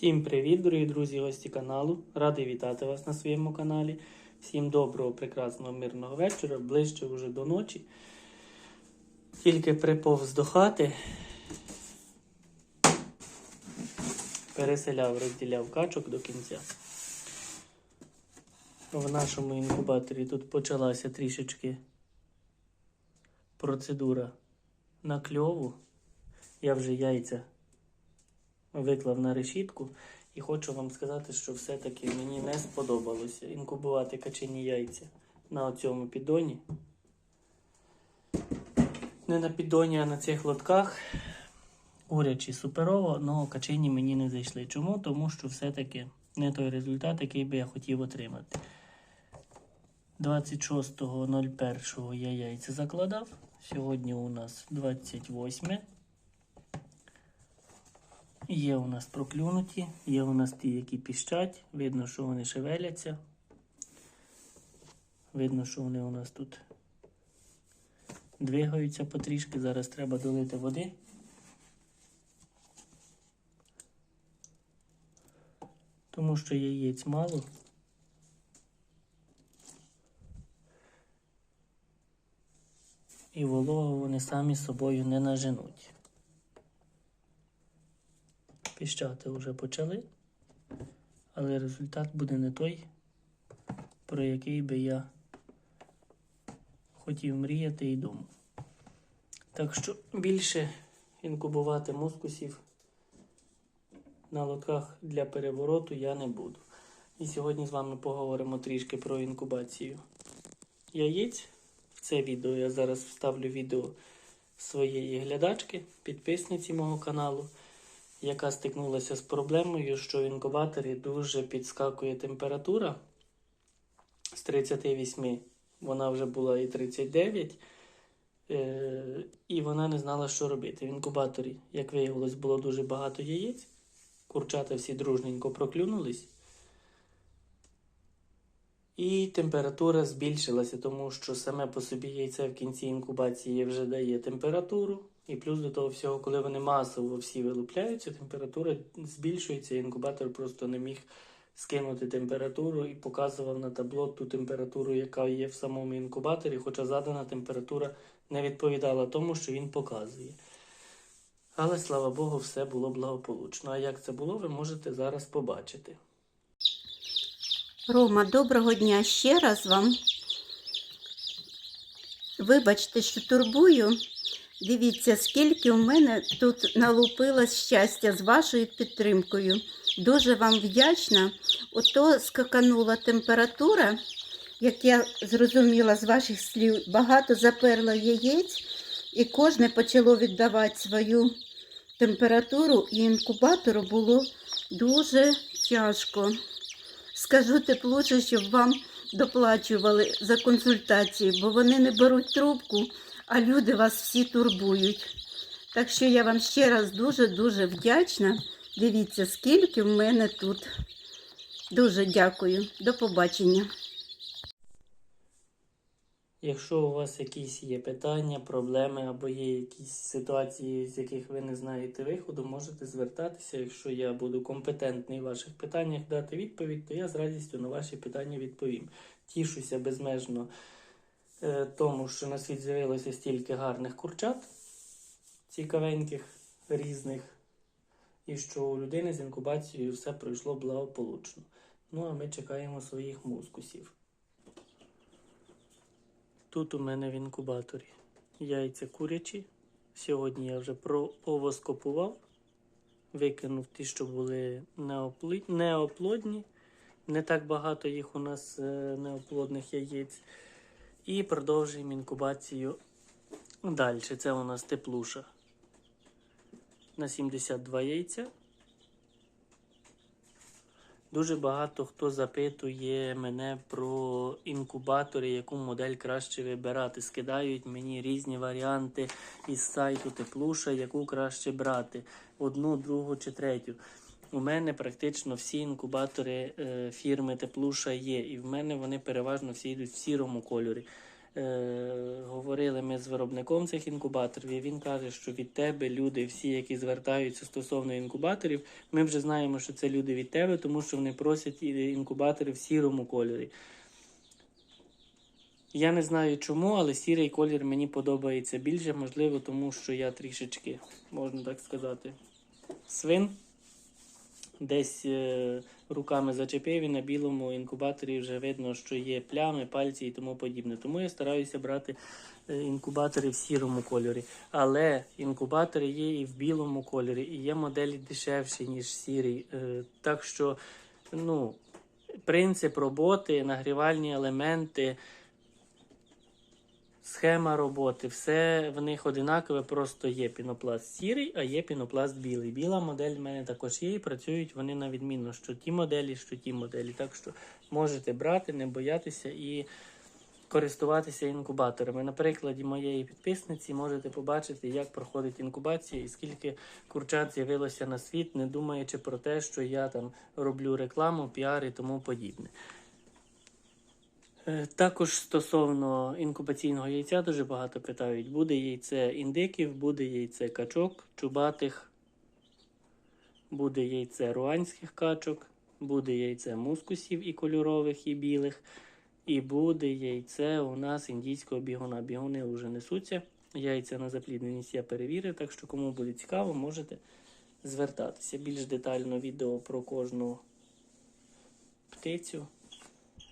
Всім привіт, дорогі друзі, гості каналу. Радий вітати вас на своєму каналі. Всім доброго, прекрасного, мирного вечора, ближче вже до ночі. Тільки приповз до хати, переселяв, розділяв качок до кінця. В нашому інкубаторі тут почалася трішечки процедура накльову. Я вже яйця виклав на решітку. І хочу вам сказати, що все-таки мені не сподобалося інкубувати качені яйця на цьому піддоні. Не на піддоні, а на цих лотках. Курячі суперово, але качені мені не зайшли. Чому? Тому що все-таки не той результат, який би я хотів отримати. 26.01 я яйця закладав. Сьогодні у нас 28. Є у нас проклюнуті, є у нас ті, які піщать. Видно, що вони шевеляться. Видно, що вони у нас тут двигаються потрішки. Зараз треба долити води. Тому що яєць мало. І вологу вони самі собою не наженуть. Піщати вже почали, але результат буде не той, про який би я хотів мріяти і думав. Так що більше інкубувати мускусів на лотках для перевороту я не буду. І сьогодні з вами поговоримо трішки про інкубацію яєць. В це відео я зараз вставлю відео своєї глядачки, підписниці мого каналу яка стикнулася з проблемою, що в інкубаторі дуже підскакує температура з 38, вона вже була і 39, е, і вона не знала, що робити. В інкубаторі, як виявилось, було дуже багато яєць. Курчата всі дружненько проклюнулись. І температура збільшилася, тому що саме по собі яйце в кінці інкубації вже дає температуру. І плюс до того всього, коли вони масово всі вилупляються, температура збільшується, і інкубатор просто не міг скинути температуру і показував на табло ту температуру, яка є в самому інкубаторі, хоча задана температура не відповідала тому, що він показує. Але слава Богу, все було благополучно. А як це було, ви можете зараз побачити. Рома, доброго дня ще раз вам. Вибачте, що турбую. Дивіться, скільки у мене тут налупилось щастя з вашою підтримкою. Дуже вам вдячна. Ото скаканула температура, як я зрозуміла з ваших слів, багато заперло яєць, і кожне почало віддавати свою температуру, і інкубатору було дуже тяжко. Скажу тепліше, щоб вам доплачували за консультації, бо вони не беруть трубку, а люди вас всі турбують. Так що я вам ще раз дуже-дуже вдячна. Дивіться, скільки в мене тут. Дуже дякую. До побачення. Якщо у вас якісь є питання, проблеми або є якісь ситуації, з яких ви не знаєте виходу, можете звертатися. Якщо я буду компетентний в ваших питаннях дати відповідь, то я з радістю на ваші питання відповім. Тішуся безмежно тому, що на світ з'явилося стільки гарних курчат, цікавеньких, різних, і що у людини з інкубацією все пройшло благополучно. Ну а ми чекаємо своїх мускусів. Тут у мене в інкубаторі яйця курячі. Сьогодні я вже проовоскопував, викинув ті, що були неоплодні. Не так багато їх у нас е, неоплодних яєць. І продовжуємо інкубацію далі. Це у нас теплуша на 72 яйця. Дуже багато хто запитує мене про інкубатори, яку модель краще вибирати. Скидають мені різні варіанти із сайту Теплуша, яку краще брати: одну, другу чи третю. У мене практично всі інкубатори е, фірми Теплуша є, і в мене вони переважно всі йдуть в сірому кольорі. Е, говорили ми з виробником цих інкубаторів, і він каже, що від тебе люди, всі, які звертаються стосовно інкубаторів, ми вже знаємо, що це люди від тебе, тому що вони просять інкубатори в сірому кольорі. Я не знаю чому, але сірий колір мені подобається більше, можливо, тому що я трішечки, можна так сказати, свин. Десь е, руками зачепив і на білому інкубаторі вже видно, що є плями, пальці і тому подібне. Тому я стараюся брати е, інкубатори в сірому кольорі. Але інкубатори є і в білому кольорі, і є моделі дешевші, ніж сірий. Е, так що, ну, принцип роботи, нагрівальні елементи. Схема роботи, все в них одинакове, просто є пінопласт сірий, а є пінопласт білий. Біла модель в мене також є і працюють вони на відмінно, що ті моделі, що ті моделі. Так що можете брати, не боятися і користуватися інкубаторами. На прикладі моєї підписниці можете побачити, як проходить інкубація і скільки курчат з'явилося на світ, не думаючи про те, що я там роблю рекламу, піар і тому подібне. Е, Також стосовно інкубаційного яйця дуже багато питають. Буде яйце індиків, буде яйце качок, чубатих, буде яйце руанських качок, буде яйце мускусів і кольорових, і білих, і буде яйце у нас індійського бігуна. Бігуни вже несуться. Яйця на заплідненість я перевірив, так що кому буде цікаво, можете звертатися. Більш детально відео про кожну птицю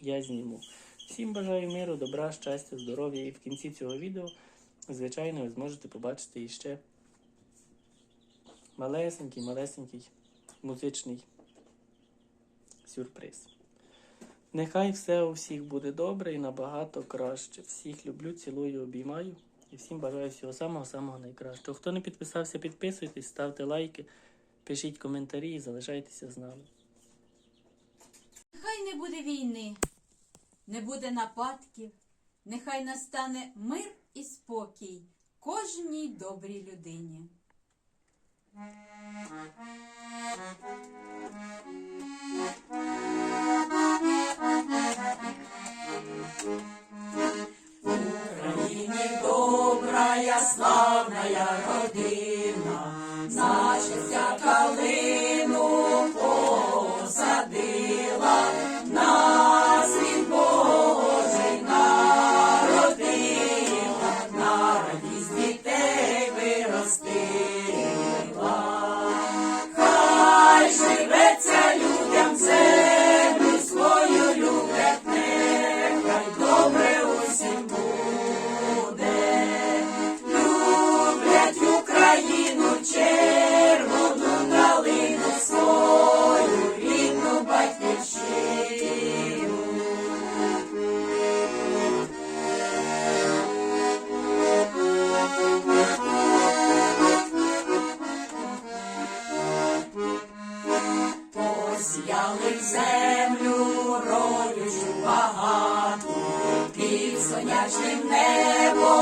я зніму. Всім бажаю миру, добра, щастя, здоров'я. І в кінці цього відео, звичайно, ви зможете побачити іще малесенький, малесенький музичний сюрприз. Нехай все у всіх буде добре і набагато краще. Всіх люблю, цілую, обіймаю і всім бажаю всього самого-самого найкращого. Хто не підписався, підписуйтесь, ставте лайки, пишіть коментарі і залишайтеся з нами. Нехай не буде війни, не буде нападків, нехай настане мир і спокій кожній добрій людині. добрая, виростила. Сонячним небом